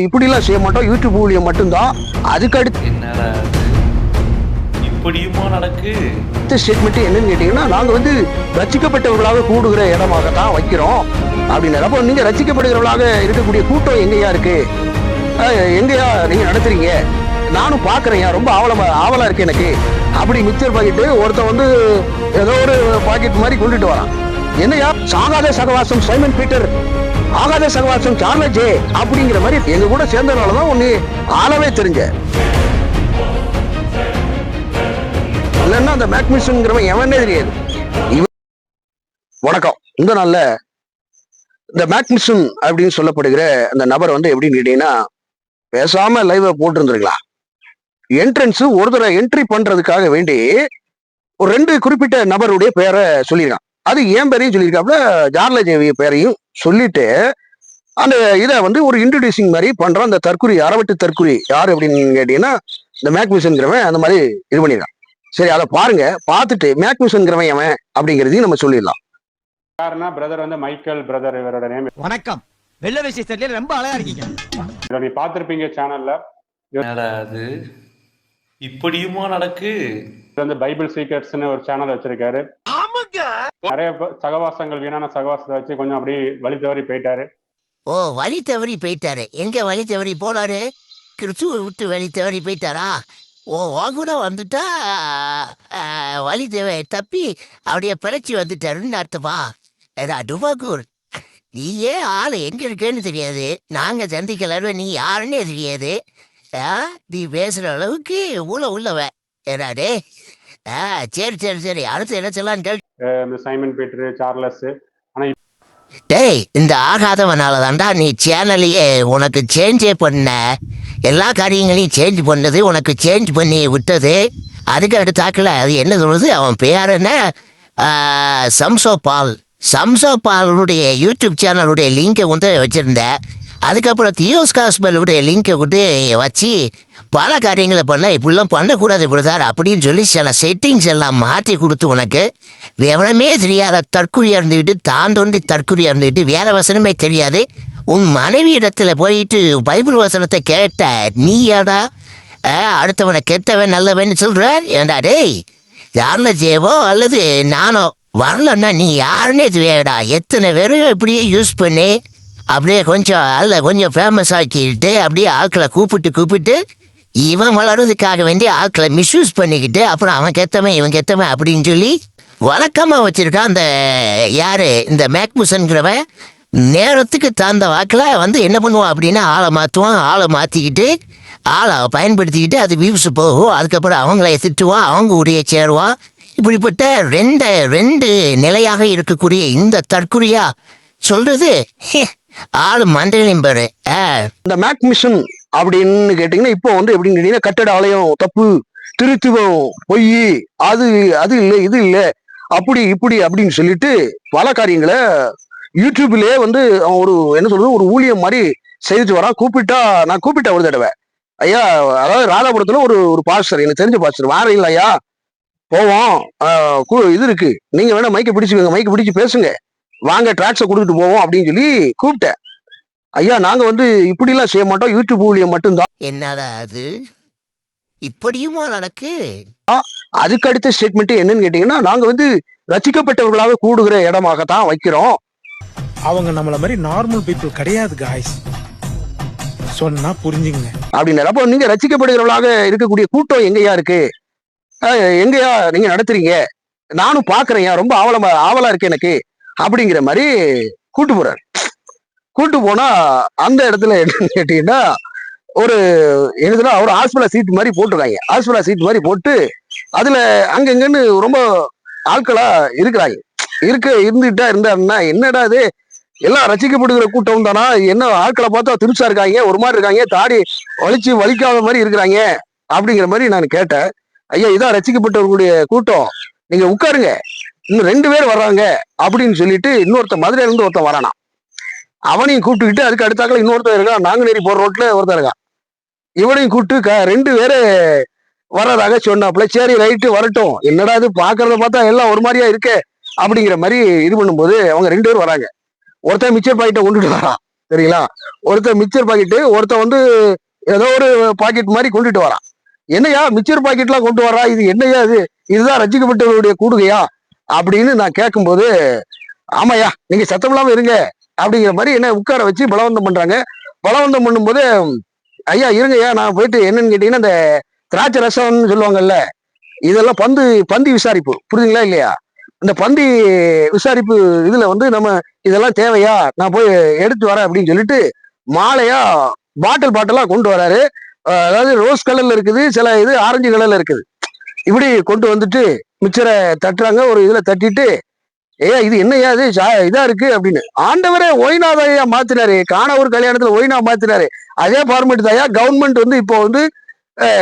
இப்படிலாம் செய்ய மாட்டோம். யூடியூப் ஊழியம் மட்டும்தான். அதுக்கு அடுத்த என்னடா இப்படியுமா நடக்கு? ஸ்டேட்மெண்ட் என்னன்னு கேட்டீங்கன்னா நாங்க வந்து ரசிக்கப்பட்டவர்களாக கூடுகிற இடமாக தான் வைக்கிறோம். அப்படின்னு அப்போ நீங்க ரசிக்கப்படுகிறவர்களாக இருக்கக்கூடிய கூட்டம் எங்கேயா இருக்கு? எங்கேயா நீங்க நடத்துறீங்க? நானும் பாக்குறேன் ரொம்ப ஆவலமா ஆவலா இருக்கு எனக்கு. அப்படி மிக்சர் பாக்கெட்டு ஒருத்தன் வந்து ஏதோ ஒரு பாக்கெட் மாதிரி கொண்டுட்டு வரான். என்னையா? சாகாத சகவாசம் சைமன் பீட்டர். ஆகாத சகவாசம் சார்லஜே அப்படிங்கிற மாதிரி எங்க கூட சேர்ந்ததுனால தான் ஆளவே தெரிஞ்ச இல்லைன்னா அந்த மேக்மிஷன்ங்கிறவன் எவனே தெரியாது. வணக்கம். இந்த நாள்ல இந்த மேக்மிஷன் அப்படின்னு சொல்லப்படுகிற அந்த நபர் வந்து எப்படின்னு கேட்டீங்கன்னா பேசாம லைவ போட்டிருந்துருக்கலாம். என்ட்ரன்ஸ் ஒரு தடவை என்ட்ரி பண்றதுக்காக வேண்டி ஒரு ரெண்டு குறிப்பிட்ட நபருடைய பேரை சொல்லியிருக்கான். அது என் பேரையும் சொல்லியிருக்காப்புல ஜார்ல ஜேவி பேரையும் சொல்லிட்டு அந்த இதை வந்து ஒரு இன்ட்ரடியூசிங் மாதிரி பண்றான். அந்த தற்குறி அறவட்டு தற்குறி யார் அப்படின்னு கேட்டீங்கன்னா இந்த மேக்மிஷன்கிறவன் அந்த மாதிரி இது பண்ணியிருக்கான் சரி அதை பாருங்க. பார்த்துட்டு மேக்மிஷன்கிறவன் எவன் அப்படிங்கிறதையும் நம்ம சொல்லிடலாம். யாருன்னா பிரதர் வந்து மைக்கேல் பிரதர் இவரோட நேம் வணக்கம். வெள்ள சட்டையில ரொம்ப அழகா இருக்கீங்க. இதை நீ பார்த்திருப்பீங்க சேனல்ல இது இப்படியுமா நடக்கு? வந்து பைபிள் சீக்ரெட்ஸ்னு ஒரு சேனல் வச்சிருக்காரு. நிறைய சகவாசங்கள் வீணான சகவாசத்தை வச்சு கொஞ்சம் அப்படி வழி தவறி போயிட்டாரு. ஓ வழி தவறி போயிட்டாரு. எங்க வழி தவறி போனாரு? கிறிஸ்துவ விட்டு வழி தவறி போயிட்டாரா? ஓ கூட வந்துட்டா வழி தவ தப்பி அப்படியே பிழைச்சி வந்துட்டாருன்னு அர்த்தமா? ஏடா டுபாக்கூர் நீ ஏன் ஆளு எங்க இருக்கேன்னு தெரியாது. நாங்க சந்திக்கலன்னு நீ யாருன்னே தெரியாது. ஆ, நீ பேசுற அளவுக்கு உள்ள உள்ளவ. ஏடா டே ஆ சரி சரி சரி. அடுத்து என்ன சொல்லலான்னு கேள். அஹ் இந்த சைமன் பீட்டர் சார்லஸ். டேய் இந்த ஆகாதவனால தான்டா நீ சேனலையே உனக்கு சேஞ்சே பண்ண. எல்லா காரியங்களையும் சேஞ்ச் பண்ணது உனக்கு சேஞ்ச் பண்ணி விட்டது. அதுக்கு அடுத்தாக்கில் அது என்ன சொல்றது? அவன் பேர் என்ன? சம்சோ பால் சம்சோ பாலுடைய யூடியூப் சேனலுடைய லிங்கை வந்து வச்சிருந்தேன். அதுக்கப்புறம் தியோஸ் காஸ்பலுடைய லிங்கை வந்து வச்சு பல காரியங்களை பண்ண இப்படிலாம் பண்ணக்கூடாது பிரதார் அப்படின்னு சொல்லி சில செட்டிங்ஸ் எல்லாம் மாற்றி கொடுத்து உனக்கு விவரமே தெரியாத தற்குறியாக இருந்துக்கிட்டு தான் தோண்டி தற்குறியாக இருந்துக்கிட்டு வேற வசனமே தெரியாது. உன் மனைவி இடத்துல போயிட்டு பைபிள் வசனத்தை கேட்ட நீயாடா ஏடா அடுத்தவனை கெட்டவன் நல்லவன் சொல்கிறார் ஏண்டா டேய் யாருல ஜேவோ அல்லது நானோ? வரலன்னா நீ யாருன்னே தெரியாடா எத்தனை பேரும் இப்படியே யூஸ் பண்ணி. அப்படியே கொஞ்சம் அல்ல கொஞ்சம் ஃபேமஸ் ஆக்கிட்டு அப்படியே ஆட்களை கூப்பிட்டு கூப்பிட்டு இவன் வளர்றதுக்காக வேண்டி ஆட்களை மிஸ்யூஸ் பண்ணிக்கிட்டு அப்புறம் அவன் கெத்தவன் இவன் கெத்தவன் அப்படின்னு சொல்லி வழக்கமாக வச்சிருக்கான் அந்த யாரு இந்த மேக்புசன்கிறவன். நேரத்துக்கு தகுந்த வாக்கில் வந்து என்ன பண்ணுவான் அப்படின்னா ஆளை மாற்றுவான் ஆளை மாற்றிக்கிட்டு ஆளை பயன்படுத்திக்கிட்டு அது வியூஸ் போகும். அதுக்கப்புறம் அவங்கள திட்டுவான் அவங்க உடைய சேருவான். இப்படிப்பட்ட ரெண்டு ரெண்டு நிலையாக இருக்கக்கூடிய இந்த தற்குறியா சொல்றது ஹே, ஆளு மண்டையிலையும் பாரு. இந்த மேக் மிஷன் அப்படின்னு கேட்டீங்கன்னா இப்போ வந்து எப்படின்னு கேட்டீங்கன்னா கட்டட ஆலயம் தப்பு திருத்துவம் பொய் அது அது இல்லை இது இல்லை. அப்படி இப்படி அப்படின்னு சொல்லிட்டு பல காரியங்களை யூடியூப்லயே வந்து அவன் ஒரு என்ன சொல்றது ஒரு ஊழியம் மாதிரி செய்துட்டு வரான். கூப்பிட்டா நான் கூப்பிட்டேன் ஒரு தடவை. ஐயா அதாவது ராதாபுரத்துல ஒரு ஒரு பாஸ்டர் எனக்கு தெரிஞ்ச பாஸ்டர் வாரம் இல்லை ஐயா. போவோம். இது இருக்கு. நீங்க வேணா மைக்கை பிடிச்சுக்கோங்க. மைக்கை பிடிச்சு பேசுங்க. வாங்க ட்ராக்ஸை கொடுத்துட்டு போவோம் அப்படின்னு சொல்லி கூப்பிட்டேன். ஐயா நாங்க வந்து இப்படிலாம் செய்ய மாட்டோம். யூடியூப் ஊழியம் மட்டும்தான். என்னடா அது? இப்படியுமா நடக்கு? அதுக்கு அடுத்த ஸ்டேட்மெண்ட் என்னன்னு கேட்டீங்கன்னா நாங்க வந்து ரசிக்கப்பட்டவர்களாக கூடுகிற இடமாக தான் வைக்கிறோம். அவங்க நம்மள மாதிரி நார்மல் பீப்புள் கிடையாது காய்ஸ் சொன்னா புரிஞ்சுங்க அப்படின்னு அப்போ நீங்க ரசிக்கப்படுகிறவர்களாக இருக்கக்கூடிய கூட்டம் எங்கேயா இருக்கு? எங்கேயா நீங்க நடத்துறீங்க? நானும் பாக்குறேன் ரொம்ப ஆவலமா ஆவலா இருக்கு எனக்கு. அப்படிங்கிற மாதிரி கூட்டு போறாரு. கூட்டு போனா அந்த இடத்துல என்னன்னு கேட்டீங்கன்னா ஒரு என்னதுன்னா ஒரு ஹாஸ்பிட்டல் சீட் மாதிரி போட்டிருக்காங்க. ஹாஸ்பிட்டல் சீட் மாதிரி போட்டு அதுல அங்கங்கன்னு ரொம்ப ஆட்களா இருக்கிறாங்க. இருக்க இருந்துட்டா இருந்தாருன்னா என்னடா இது? எல்லாம் ரசிக்கப்படுகிற கூட்டம் தானா? என்ன ஆட்களை பார்த்தா திருச்சா இருக்காங்க ஒரு மாதிரி இருக்காங்க தாடி வலிச்சு வலிக்காத மாதிரி இருக்கிறாங்க அப்படிங்கிற மாதிரி நான் கேட்டேன். ஐயா இதான் ரசிக்கப்பட்டவர்களுடைய கூட்டம். நீங்க உட்காருங்க. இன்னும் ரெண்டு பேர் வர்றாங்க அப்படின்னு சொல்லிட்டு இன்னொருத்தன் மதுரையில இருந்து ஒருத்தன் வரானா. அவனையும் கூப்பிட்டுக்கிட்டு அதுக்கு அடுத்தாக்கில் இன்னொருத்தன் இருக்கான். நாங்குநேரி போற ரோட்ல ஒருத்தன் இருக்கான். இவனையும் கூப்பிட்டு க- ரெண்டு பேரு வர்றதாக சொன்னாப்புல. சரி ரைட்டு வரட்டும். என்னடா இது? பாக்குறத பார்த்தா எல்லாம் ஒரு மாதிரியா இருக்கே அப்படிங்கிற மாதிரி இது பண்ணும்போது அவங்க ரெண்டு பேரும் வராங்க. ஒருத்தன் மிச்சர் பாக்கெட்டை கொண்டுட்டு வரான். சரிங்களா? ஒருத்தன் மிச்சர் பாக்கெட்டு ஒருத்தன் வந்து ஏதோ ஒரு பாக்கெட் மாதிரி கொண்டுட்டு வரான். என்னையா மிச்சர் பாக்கெட்லாம் கொண்டு வரா இது என்னையா இது? இதுதான் ரசிக்கப்பட்டவருடைய கூடுகையா? அப்படின்னு நான் கேட்கும்போது ஆமாய்யா நீங்க சத்தம் இல்லாம இருங்க. அப்படிங்கிற மாதிரி என்ன உட்கார வச்சு பலவந்தம் பண்றாங்க. பலவந்தம் பண்ணும்போது ஐயா இருங்கய்யா நான் போயிட்டு என்னன்னு கேட்டீங்கன்னா இந்த திராட்சை ரசம்னு சொல்லுவாங்கல்ல இதெல்லாம் பந்து பந்தி விசாரிப்பு. புரியுதுங்களா இல்லையா? இந்த பந்தி விசாரிப்பு இதுல வந்து நம்ம இதெல்லாம் தேவையா? நான் போய் எடுத்து வரேன் அப்படின்னு சொல்லிட்டு மாலையா பாட்டில் பாட்டிலா கொண்டு வராரு. அதாவது ரோஸ் கலர்ல இருக்குது சில இது ஆரஞ்சு கலர்ல இருக்குது. இப்படி கொண்டு வந்துட்டு மிச்சரை தட்டுறாங்க. ஒரு இதுல தட்டிட்டு ஏ இது என்னய்யா இது? சா- இதா இருக்கு அப்படின்னு. ஆண்டவரே ஒய்னாதையா மாத்தினாரு. காணவர் கல்யாணத்துல ஒய்னா மாத்தினாரு. அதே ஃபார்மேட் தாயா கவர்மெண்ட் வந்து இப்போ வந்து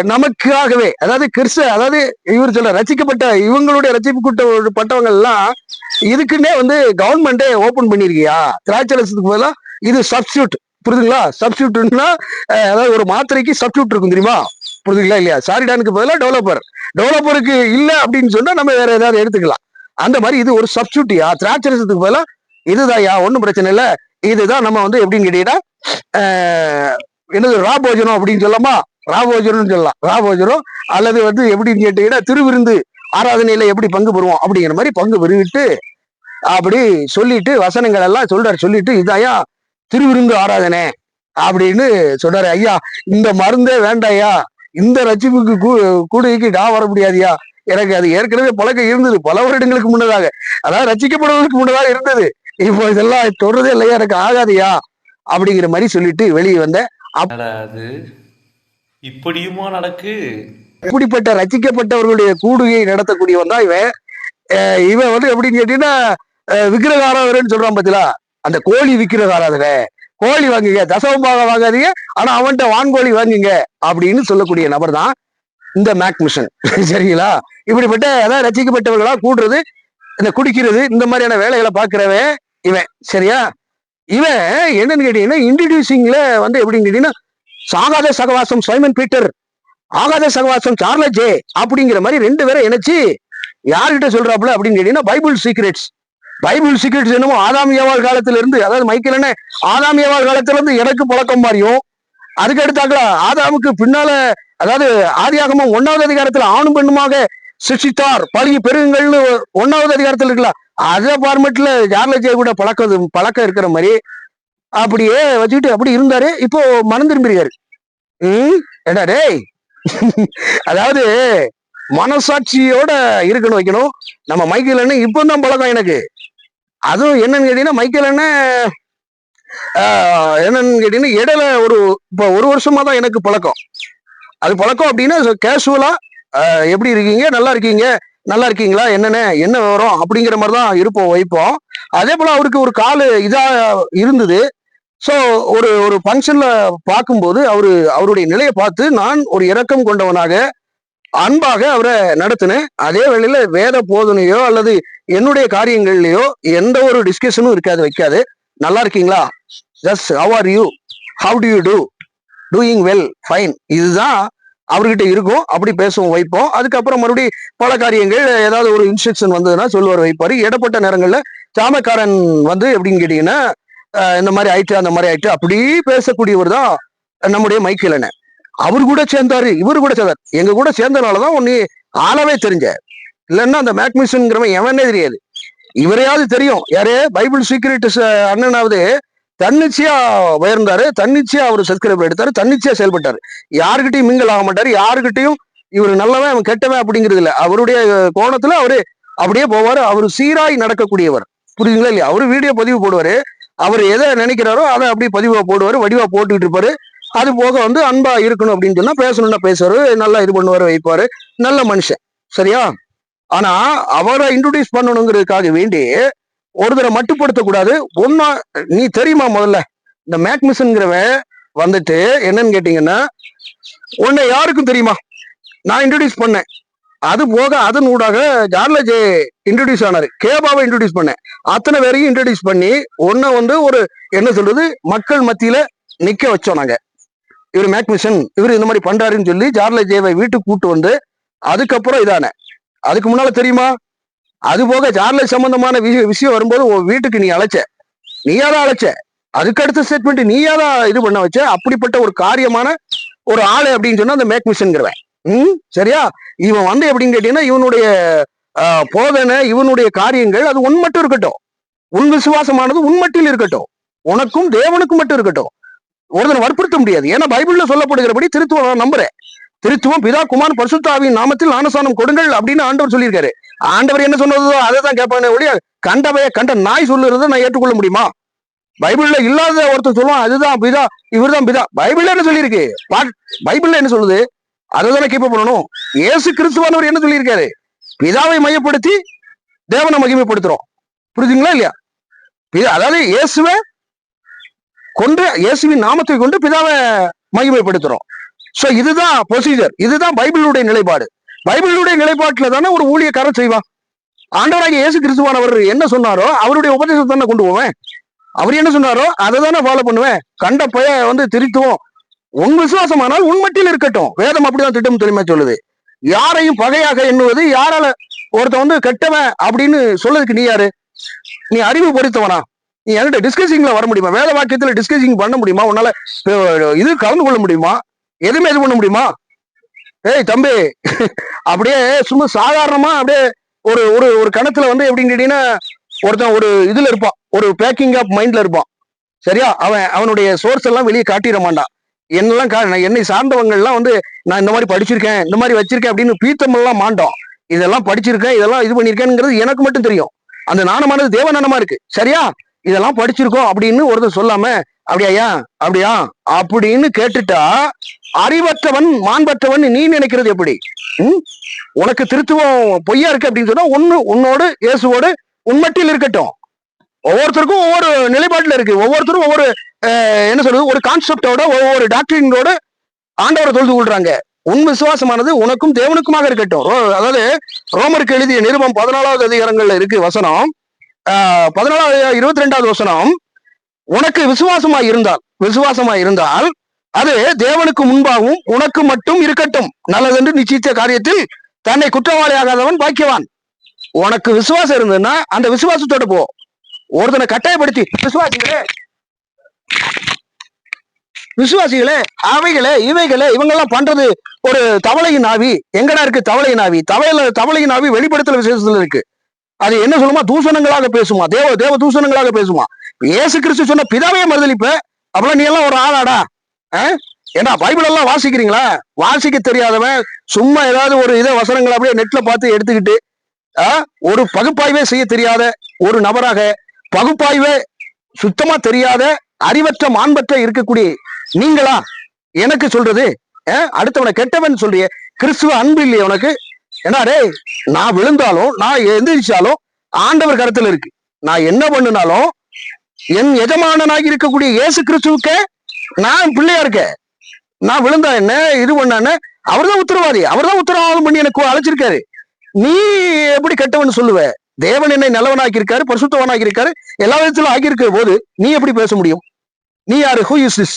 நமக்காகவே அதாவது கிறிஸ்த அதாவது இவர் சொல்ல ரசிக்கப்பட்ட இவங்களுடைய ரசிப்பு பட்டவங்க எல்லாம் இதுக்குன்னே வந்து கவர்மெண்டே ஓபன் பண்ணிருக்கியா? திராட்சரசத்துக்கு பதிலாக இது சப்ஸ்டியூட் புரியுதுங்களா? சப்ஸ்டியூட்னா அதாவது ஒரு மாத்திரைக்கு சப்ஸ்டியூட் இருக்கும் தெரியுமா? புரியுதுங்களா இல்லையா? சாரிடானுக்கு பதிலாக டெவலப்பர் டெவலப்பருக்கு இல்லை அப்படின்னு சொன்னா நம்ம வேற ஏதாவது எடுத்துக்கலாம். அந்த மாதிரி இது ஒரு சப்ஸ்டியூட்டியா திராட்சரசத்துக்கு பதிலாக பதிலா இதுதான்யா ஒன்றும் பிரச்சனை இல்லை. இதுதான் நம்ம வந்து எப்படின்னு கேட்டீங்கன்னா என்னது ரா போஜனம் அப்படின்னு சொல்லலாமா? ராபோஜனம்னு சொல்லலாம். ரா போஜனம் அல்லது வந்து எப்படின்னு கேட்டீங்கன்னா திருவிருந்து ஆராதனையில எப்படி பங்கு பெறுவோம் அப்படிங்கிற மாதிரி பங்கு பெறுவிட்டு அப்படி சொல்லிட்டு வசனங்கள் எல்லாம் சொல்றாரு. சொல்லிட்டு இதாயா திருவிருந்து ஆராதனை. அப்படின்னு சொல்றாரு. ஐயா இந்த மருந்தே வேண்டாயா இந்த ரட்சிப்புக்கு கூ- கூடுகைக்கு நான் வர முடியாதுயா? எனக்கு அது ஏற்கனவே பழக்கம் இருந்தது. பல வருடங்களுக்கு முன்னதாக. அதாவது ரசிக்கப்படுவதற்கு முன்னதாக இருந்தது. இப்போ இதெல்லாம் தொடர்றதே இல்லையா? எனக்கு ஆகாதியா? அப்படிங்கிற மாதிரி சொல்லிட்டு வெளியே என்னடா அது இப்படியுமா நடக்கு? அப்படிப்பட்ட ரசிக்கப்பட்டவர்களுடைய கூடுகையை நடத்தக்கூடியவன் தான் இவன். இவன் வந்து எப்படின்னு கேட்டீங்கன்னா அஹ் விக்கிரக ஆராதனைன்னு சொல்றான் பாத்தீங்களா? அந்த கோழி விக்கிரக ஆராதனை கோழி வாங்குங்க தசவம்பாக வாங்காதீங்க ஆனா அவன்கிட்ட வான்கோழி வாங்குங்க அப்படின்னு சொல்லக்கூடிய நபர் தான் இந்த மேக் மிஷன் சரிங்களா? இப்படிப்பட்ட அதாவது ரசிக்கப்பட்டவர்களா கூடுறது இந்த குடிக்கிறது இந்த மாதிரியான வேலைகளை பாக்குறவன் இவன். சரியா? இவன் என்னன்னு கேட்டீங்கன்னா இன்ட்ரடியூசிங்ல வந்து எப்படின்னு கேட்டீங்கன்னா சாகாத சகவாசம் சைமன் பீட்டர் ஆகாத சகவாசம் சார்லஜே அப்படிங்கிற மாதிரி ரெண்டு பேரை இணைச்சு யார்கிட்ட சொல்றாப்புல அப்படின்னு கேட்டீங்கன்னா பைபிள் சீக்ரெட்ஸ். பைபிள் சீக்ரெட்ஸ் என்னமோ ஆதாம் ஏவாள் காலத்துல இருந்து அதாவது மைக்கேல் என்ன ஆதாம் ஏவாள் காலத்துல இருந்து எனக்கு பழக்கம் மாதிரியும் அதுக்கு எடுத்தாக்கல ஆதாமுக்கு பின்னால அதாவது ஆதியாகமும் ஒன்னாவது அதிகாரத்துல ஆணும் பெண்ணுமாக சிருஷ்டித்தார். பழகி பெருங்கள்னு ஒன்னாவது அதிகாரத்துல இருக்குல்ல அதே ஃபார்மெட்ல ஜார்ல கூட பழக்கம் பழக்கம் இருக்கிற மாதிரி அப்படியே வச்சுக்கிட்டு அப்படி இருந்தாரு. இப்போ மனம் திரும்பிருக்காரு ம் ஏடா டேய்? அதாவது மனசாட்சியோட இருக்கணும் வைக்கணும். நம்ம மைக்கேல் அண்ணன் இப்போ தான் பழக்கம் எனக்கு. அதுவும் என்னன்னு கேட்டீங்கன்னா மைக்கேல் என்ன என்னன்னு கேட்டீங்கன்னா இடையில ஒரு இப்போ ஒரு வருஷமா தான் எனக்கு பழக்கம். அது பழக்கம் அப்படின்னா கேஷுவலா எப்படி இருக்கீங்க? நல்லா இருக்கீங்க? நல்லா இருக்கீங்களா? என்னென்ன என்ன விவரம்? அப்படிங்கிற மாதிரி தான் இருப்போம் வைப்போம். அதே போல அவருக்கு ஒரு கால் இதா இருந்தது. ஸோ ஒரு ஒரு ஃபங்க்ஷன்ல பார்க்கும்போது அவரு அவருடைய நிலையை பார்த்து நான் ஒரு இரக்கம் கொண்டவனாக அன்பாக அவரை நடத்தினேன். அதே வேளையில வேத போதனையோ அல்லது என்னுடைய காரியங்கள்லயோ எந்த ஒரு டிஸ்கஷனும் இருக்காது வைக்காது. நல்லா இருக்கீங்களா? Just how are you how do you do doing well fine இதுதான் அவர்கிட்ட இருக்கும். அப்படி பேசுவோம் வைப்போம். அதுக்கப்புறம் மறுபடியும் பல காரியங்கள் ஏதாவது ஒரு இன்ஸ்ட்ரக்ஷன் வந்ததுன்னா சொல்லுவார் வைப்பாரு. இடப்பட்ட நேரங்களில் சாமக்காரன் வந்து எப்படின்னு கேட்டீங்கன்னா இந்த மாதிரி ஆயிட்டு அந்த மாதிரி ஆயிட்டு அப்படி பேசக்கூடியவர் தான் நம்முடைய மைக்கிலனை அவர் கூட சேர்ந்தாரு இவர் கூட சேர்ந்தார். எங்க கூட சேர்ந்தனாலதான் உன்னை ஆளவே தெரிஞ்ச. இல்லைன்னா அந்த மேக்மிஷன்ங்கிறவன் எவனே தெரியாது. இவரையாவது தெரியும். யாரு? பைபிள் சீக்ரெட் அண்ணனாவது தன்னிச்சையா உயர்ந்தாரு. தன்னிச்சையா அவர் சப்ஸ்கிரைபர் எடுத்தாரு. தன்னிச்சையா செயல்பட்டாரு. யாருக்கிட்டையும் மிங்கல் ஆக மாட்டாரு. யாருக்கிட்டையும் இவர் நல்லவன் அவன் கெட்டவன் அப்படிங்கிறது இல்லை. அவருடைய கோணத்துல அவரு அப்படியே போவாரு. அவர் சீராய் நடக்கக்கூடியவர். புரியுதுங்களா இல்லையா? அவரு வீடியோ பதிவு போடுவாரு. அவர் எதை நினைக்கிறாரோ அதை அப்படியே பதிவா போடுவாரு. வடிவா போட்டுக்கிட்டு இருப்பாரு. அது போக வந்து அன்பா இருக்கணும் அப்படின்னு சொன்னா பேசணும்னா பேசுவாரு நல்லா இது பண்ணுவாரு வைப்பாரு. நல்ல மனுஷன். சரியா? ஆனா அவரை இன்ட்ரோடியூஸ் பண்ணணுங்கிறதுக்காக வேண்டி ஒருத்தரை மட்டுப்படுத்த கூடாது ஒன்னா நீ தெரியுமா முதல்ல? இந்த மேக் மிஷன்ங்கிறவன் வந்துட்டு என்னன்னு கேட்டீங்கன்னா உன்னை யாருக்கும் தெரியுமா? நான் இன்ட்ரடியூஸ் பண்ணேன். அது போக அதன் ஊடாக ஜார்லஜ் இன்ட்ரடியூஸ் ஆனாரு. கேபாவை இன்ட்ரடியூஸ் பண்ணேன். அத்தனை பேரையும் இன்ட்ரடியூஸ் பண்ணி ஒன்ன வந்து ஒரு என்ன சொல்றது மக்கள் மத்தியில நிக்க வச்சோம் நாங்க. இவர் மேக்மிஷன் இவர் இந்த மாதிரி பண்றாருன்னு சொல்லி ஜார்லஜேவை வீட்டுக்கு கூட்டு வந்து அதுக்கப்புறம் இதான. அதுக்கு முன்னால தெரியுமா? அது போக ஜார்லஜ் சம்பந்தமான விஷயம் விஷயம் வரும்போது உன் வீட்டுக்கு நீ அழைச்ச. நீயா தான் அழைச்ச. அதுக்கு அடுத்த ஸ்டேட்மெண்ட் நீயா தான் இது பண்ண வச்ச. அப்படிப்பட்ட ஒரு காரியமான ஒரு ஆளு அப்படின்னு சொன்னா அந்த மேக்மிஷன்கிறவன் ம்? சரியா? இவன் வந்து எப்படின்னு கேட்டீங்கன்னா இவனுடைய ஆஹ், போதனை இவனுடைய காரியங்கள் அது உன் மட்டும் இருக்கட்டும். உன் விசுவாசமானது உன் மட்டில் இருக்கட்டும். உனக்கும் தேவனுக்கும் மட்டும் இருக்கட்டும். ஒருத்தனை வற்புறுத்த முடியாது. ஏன்னா பைபிள்ல சொல்லப்படுகிறபடி திருத்துவம் நான் நம்புறேன். திருத்துவம் பிதா குமார் பரிசுத்தாவின் நாமத்தில் ஞானசானம் கொடுங்கள் அப்படின்னு ஆண்டவர் சொல்லியிருக்காரு. ஆண்டவர் என்ன சொன்னதோ அதை தான் கேட்பானே ஒழிய கண்டவைய கண்ட நாய் சொல்லுறத நான் ஏற்றுக்கொள்ள முடியுமா? பைபிள்ல இல்லாத ஒருத்தர் சொல்லுவான் அதுதான் பிதா இவர்தான் பிதா. பைபிள்ல என்ன சொல்லியிருக்கு? பைபிள்ல என்ன சொல்லுது? அதை தானே கீப்ப பண்ணணும். ஏசு கிறிஸ்துவானவர் என்ன சொல்லியிருக்காரு? பிதாவை மையப்படுத்தி தேவனை மகிமைப்படுத்துறோம். புரிஞ்சுங்களா இல்லையா? அதாவது இயேசுவை கொண்டு இயேசுவின் நாமத்தை கொண்டு பிதாவை மகிமைப்படுத்துறோம். சோ இதுதான் ப்ரொசீஜர் இதுதான் பைபிளுடைய நிலைப்பாடு. பைபிளுடைய நிலைப்பாட்டுல தானே ஒரு ஊழியக்காரன் செய்வான். ஆண்டவராக இயேசு கிறிஸ்துவானவர் என்ன சொன்னாரோ அவருடைய உபதேசத்தை தானே கொண்டு போவேன். அவர் என்ன சொன்னாரோ அதை தானே ஃபாலோ பண்ணுவேன். கண்ட பய வந்து திருத்துவோம். உன் விசுவாசமானால் உன் மட்டில் இருக்கட்டும். வேதம் அப்படிதான் திட்டம் தெளிமா சொல்லுது. யாரையும் பகையாக எண்ணுவது யாரால ஒருத்தன் வந்து கெட்டவன் அப்படின்னு சொல்லதுக்கு நீ யாரு? நீ அறிவு பொறுத்தவனா நீ என்கிட்ட டிஸ்கசிங்ல வர முடியுமா? வேலை வாக்கியத்துல டிஸ்கசிங் பண்ண முடியுமா? உன்னால இது கலந்து கொள்ள முடியுமா? எதுவுமே இது பண்ண முடியுமா? ஏய் தம்பி அப்படியே சும்மா சாதாரணமா அப்படியே ஒரு ஒரு ஒரு கணத்துல வந்து எப்படின்னு கேட்டீங்கன்னா ஒருத்தன் ஒரு இதுல இருப்பான். ஒரு பேக்கிங் ஆஃப் மைண்ட்ல இருப்பான். சரியா? அவன் அவனுடைய சோர்ஸ் எல்லாம் வெளியே காட்டிட மாட்டான். என்னெல்லாம் கா என்னை சார்ந்தவங்கள்லாம் வந்து நான் இந்த மாதிரி படிச்சிருக்கேன் இந்த மாதிரி வச்சிருக்கேன் அப்படின்னு பீத்தமெல்லாம் மாண்டோம் இதெல்லாம் படிச்சிருக்கேன் இதெல்லாம் இது பண்ணியிருக்கேங்கிறது எனக்கு மட்டும் தெரியும். அந்த நாணமானது தேவநாணமா இருக்கு. சரியா? இதெல்லாம் படிச்சிருக்கோம் அப்படின்னு ஒருத்தர் சொல்லாம அப்படியா அப்படியா? அப்படின்னு கேட்டுட்டா அறிவற்றவன் மாண்பற்றவன் நீ நினைக்கிறது எப்படி? ம்? உனக்கு திருத்துவம் பொய்யா இருக்கு? அப்படின்னு சொன்னா ஒண்ணு உன்னோடு இயேசுவோடு உண்மட்டில் இருக்கட்டும். ஒவ்வொருத்தருக்கும் ஒவ்வொரு நிலைப்பாட்டில் இருக்கு. ஒவ்வொருத்தரும் ஒவ்வொரு என்ன சொல்றது? ஒரு கான்செப்டோட ஒவ்வொரு டாக்டரினோட ஆண்டவரை தொழுது கொள்றாங்க. உன் விசுவாசமானது உனக்கும் தேவனுக்குமாக இருக்கட்டும். அதாவது ரோமருக்கு எழுதிய நிருபம் பதினாலாவது அதிகாரங்கள்ல இருக்கு வசனம். பதினாலாவது இருபத்தி ரெண்டாவது வசனம் உனக்கு விசுவாசமா இருந்தால் விசுவாசமா இருந்தால் அது தேவனுக்கு முன்பாகவும் உனக்கு மட்டும் இருக்கட்டும். நல்லதென்று நிச்சயித்த காரியத்தில் தன்னை குற்றவாளியாகாதவன் பாக்கியவான். உனக்கு விசுவாசம் இருந்ததுன்னா அந்த விசுவாசத்தோட போ. ஒருத்தனை கட்டாயப்படுத்தி விசுவாசிகளே விசுவாசிகளே அவைகளே இவைகளே இவங்கெல்லாம் பண்றது ஒரு தவளையின் ஆவி. எங்கடா இருக்கு தவளையின் ஆவி? தவளையில தவளையின் ஆவி வெளிப்படுத்தல விசேஷத்துல இருக்கு. அது என்ன சொல்லுமா? தூஷணங்களாக பேசுமா. தேவ தேவ தூஷணங்களாக பேசுமா. இயேசு கிறிஸ்து சொன்ன பிதாவே மறுதளிப்ப அப்பெல்லாம் நீ எல்லாம் ஒரு ஆளாடா? ஏன்னா பைபிள் எல்லாம் வாசிக்கிறீங்களா? வாசிக்க தெரியாதவன் சும்மா ஏதாவது ஒரு இதை வசனங்களை அப்படியே நெட்ல பார்த்து எடுத்துக்கிட்டு ஒரு பகுப்பாய்வே செய்ய தெரியாத ஒரு நபராக பகுப்பாய்வே சுத்தமா தெரியாத அறிவற்ற மாண்பற்ற இருக்கக்கூடிய நீங்களா? எனக்கு சொல்றது அடுத்தவனை கெட்டவன் சொல்றிய. கிறிஸ்துவ அன்பு இல்லையே உனக்கு? ஏன்னா நான் விழுந்தாலும் நான் எந்திரிச்சாலும் ஆண்டவர் கருத்துல இருக்கு. நான் என்ன பண்ணினாலும் என் எஜமானனாக இருக்கக்கூடிய இயேசு கிறிஸ்துவுக்கு நான் பிள்ளையா இருக்கேன். நான் விழுந்தா என்ன இது பண்ண அவர் தான் உத்தரவாதி. அவர்தான் உத்தரவாதம் பண்ணி எனக்கு அழைச்சிருக்காரு. நீ எப்படி கெட்டவன் சொல்லுவ? தேவன் என்னை நல்லவனாக்கி இருக்காரு பரிசுத்தவனாக்கி இருக்காரு எல்லா விதத்திலும் ஆகியிருக்கிற போது நீ எப்படி பேச முடியும்? நீ யாரு? ஹூ இஸ் திஸ்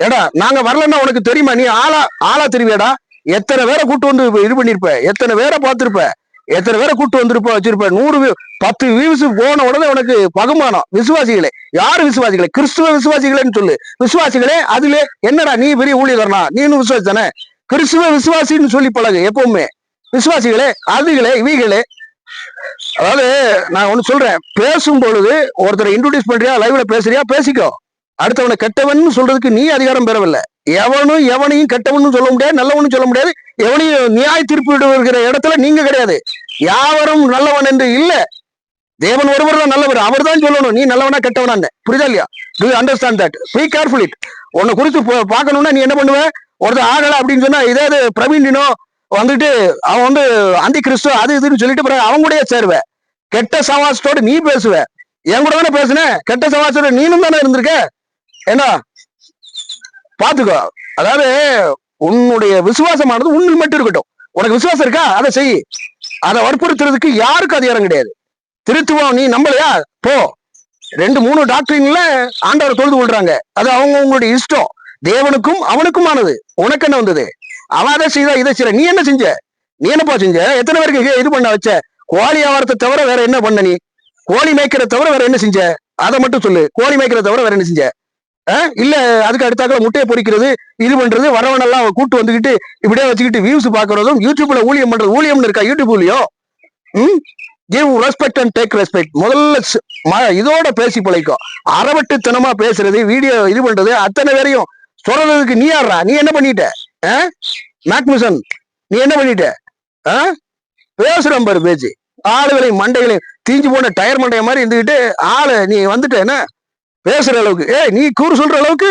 ஏடா நாங்க வரலன்னா உனக்கு தெரியுமா? நீ ஆளா ஆளா தெரிவியடா எத்தனை பேரை கூட்டு வந்து இது பண்ணிருப்ப? எத்தனை பேரை பார்த்திருப்ப? எத்தனை பேரை கூட்டு வந்திருப்ப வச்சிருப்ப? நூறு பத்து வியூஸ் போன உடனே உனக்கு பகுமானம். விசுவாசிகளே. யாரு விசுவாசிகளே? கிறிஸ்துவ விசுவாசிகளேன்னு சொல்லு. விசுவாசிகளே அதுல என்னடா நீ பெரிய ஊழியர்னா நீனும் விசுவாசி தானே? கிறிஸ்துவ விசுவாசின்னு சொல்லி பழகு எப்பவுமே. விசுவாசிகளே அதுகளே இவைகளே. அதாவது நான் ஒன்னு சொல்றேன். பேசும் பொழுது ஒருத்தரை இன்ட்ரோடியூஸ் பண்றியா? லைவ்ல பேசுறியா? பேசிக்கோ. அடுத்தவனை கெட்டவன் சொல்றதுக்கு நீ அதிகாரம் பெறவில்லை. எவனும் எவனையும் கெட்டவனும் சொல்ல முடியாது நல்லவனும் சொல்ல முடியாது. எவனையும் நியாய தீர்ப்பு விடுகிற இடத்துல நீங்க கிடையாது. யாவரும் நல்லவன் என்று இல்ல. தேவன் ஒருவர் தான் நல்லவர். அவர் தான் சொல்லணும். நீ நல்லவனா கெட்டவனா புரியுதா இல்லையா? Do understand that be careful it உன்னை குறித்து பார்க்கணும்னா நீ என்ன பண்ணுவ? ஒருத்தர் ஆகலை அப்படின்னு சொன்னா இதாவது பிரவீண்டினோ வந்துட்டு அவன் வந்து அந்தி கிறிஸ்து அது இதுன்னு சொல்லிட்டு பிறகு அவங்க கூடயே சேருவ. கெட்ட சவாசத்தோடு நீ பேசுவ. என் கூட தானே பேசுன? கெட்ட சவாசத்தோட நீனும் தானே இருந்திருக்க? என்ன பாத்துக்கோ அதாவது உன்னுடைய விசுவாசமானது உன்னில் மட்டும் இருக்கட்டும். உனக்கு விசுவாசம் இருக்கா? அதை செய். அதை வற்புறுத்துறதுக்கு யாருக்கும் அதிகாரம் கிடையாது. திருத்துவம் நீ நம்பலையா? போ. ரெண்டு மூணு டாக்டரின்ல ஆண்டவர் தொழுது கொள்றாங்க. அது அவங்க உங்களுடைய இஷ்டம். தேவனுக்கும் அவனுக்குமானது. உனக்கு என்ன வந்தது? அவன் அதை செய்தா இதை செய்யற நீ என்ன செஞ்ச? நீ என்னப்பா செஞ்ச? எத்தனை பேருக்கு இது பண்ண வச்ச? கோழி வியாபாரத்தை தவிர வேற என்ன பண்ண நீ? கோழி மேய்க்கிறத தவிர வேற என்ன செஞ்ச? அதை மட்டும் சொல்லு. கோழி மேய்க்கிறத தவிர வேற என்ன செஞ்ச? இல்ல அதுக்கு அடுத்தாக்க முட்டையை பொறிக்கிறது இது பண்றது வரவனெல்லாம் கூட்டு வந்துகிட்டு இப்படியே வச்சுக்கிட்டு வியூஸ் பாக்குறதும் யூடியூப்ல ஊழியம் பண்றது ஊழியம்னு இருக்கா யூடியூப் ம்? Give respect and take respect முதல்ல ம- இதோட பேசி பிழைக்கும் அறவட்டுத்தனமா பேசுறது வீடியோ இது பண்றது அத்தனை பேரையும் சொல்றதுக்கு நீ ஆடுறா நீ என்ன பண்ணிட்ட? மேக்மிசன் நீ என்ன பண்ணிட்ட? ஆ? பாரு பேச்சு. ஆளுகளையும் மண்டைகளையும் தீஞ்சு போன டயர் மண்டைய மாதிரி இருந்துகிட்டு ஆளு நீ வந்துட்ட என்ன? பேசுற அளவுக்கு. ஏய் நீ கூறு சொல்ற அளவுக்கு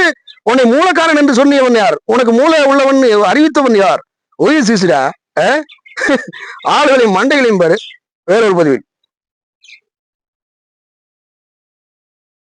உன்னை மூலக்காரன் என்று சொன்னியவன் யார்? உனக்கு மூளை உள்ளவன் அறிவித்தவன் யார்? ஒய் சிசுடா ஆளுகளையும் மண்டைகளையும் பாரு. வேற ஒரு பதிவு